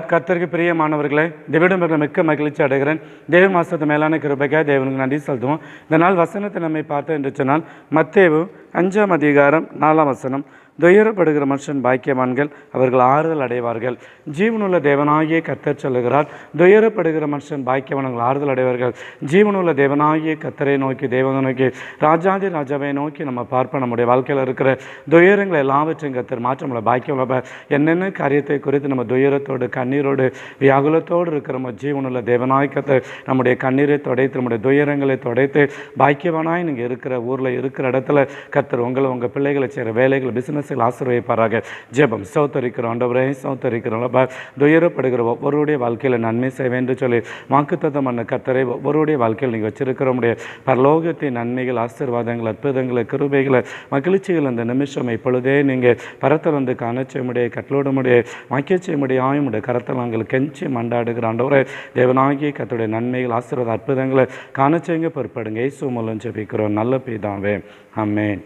கர்த்தருக்கு பிரியமானவர்களே தேவிடம்பர்கள் மிக்க மகிழ்ச்சி அடைகிறேன். தேவ மாசத்து மேலான கிருபைக்காக தேவனுக்கு நன்றி செலுத்துவோம். இந்த நாள் வசனத்தை நம்மை பார்த்தோம் என்று சொன்னால் மத்தேவு அஞ்சாம் அதிகாரம் நாலாம் வசனம் துயரப்படுகிற மனுஷன் பாக்கியவான்கள் அவர்கள் ஆறுதல் அடைவார்கள். ஜீவனுள்ள தேவனாகிய கத்தர் சொல்லுகிறார் துயரப்படுகிற மனுஷன் பாக்கியவான்கள் ஆறுதல் அடைவார்கள். ஜீவனுள்ள தேவனாகிய கத்தரை நோக்கி தேவனை நோக்கி ராஜாதி ராஜாவை நோக்கி நம்ம பார்ப்போம். நம்முடைய வாழ்க்கையில் இருக்கிற துயரங்களை எல்லாவற்றையும் கத்தர் மாற்ற நம்மளை பாக்கியம் என்னென்ன காரியத்தை குறித்து நம்ம துயரத்தோடு கண்ணீரோடு வியாகுலத்தோடு இருக்கிற நம்ம ஜீவனுள்ள தேவனாய் கர்த்தர் நம்முடைய கண்ணீரை தொடைத்து நம்முடைய துயரங்களை தொடைத்து பாக்கியவனாய் நீங்கள் இருக்கிற ஊரில் இருக்கிற இடத்துல கத்தர் உங்களை உங்கள் பிள்ளைகளை செய்கிற வேலைகள் பிஸ்னஸ் பிஸ்னஸ்கள் ஆசீர்வதிப்பாராக. ஜெபம் சௌத்தரிக்கிறோம் ஆண்டவரே சௌத்தரிக்கிறோம் துயரப்படுகிற ஒவ்வொருடைய வாழ்க்கையில் நன்மை செய்வேன் என்று சொல்லி வாக்குத்தத்தம் பண்ண கர்த்தரை ஒவ்வொருடைய வாழ்க்கையில் நீங்கள் வச்சிருக்கிற முடிய பரலோகத்தின் நன்மைகள் ஆசீர்வாதங்கள் அற்புதங்களை கிருபைகளை மகிழ்ச்சிகள் அந்த நிமிஷம் இப்பொழுதே நீங்கள் பரத்தில் வந்து காண செய்ய முடிய கட்டளோட முடிய வாக்கிய செய்ய முடிய ஆயுமுடைய கரத்தில் நாங்கள் கெஞ்சி மண்டாடுகிற ஆண்டவரே தேவனாகிய கத்துடைய நன்மைகள் ஆசீர்வாத அற்புதங்களை காண செய்யுங்க பொறுப்படுங்க. இயேசு மூலம் ஜெபிக்கிறோம். நல்ல பிதாவே. அம்மேன்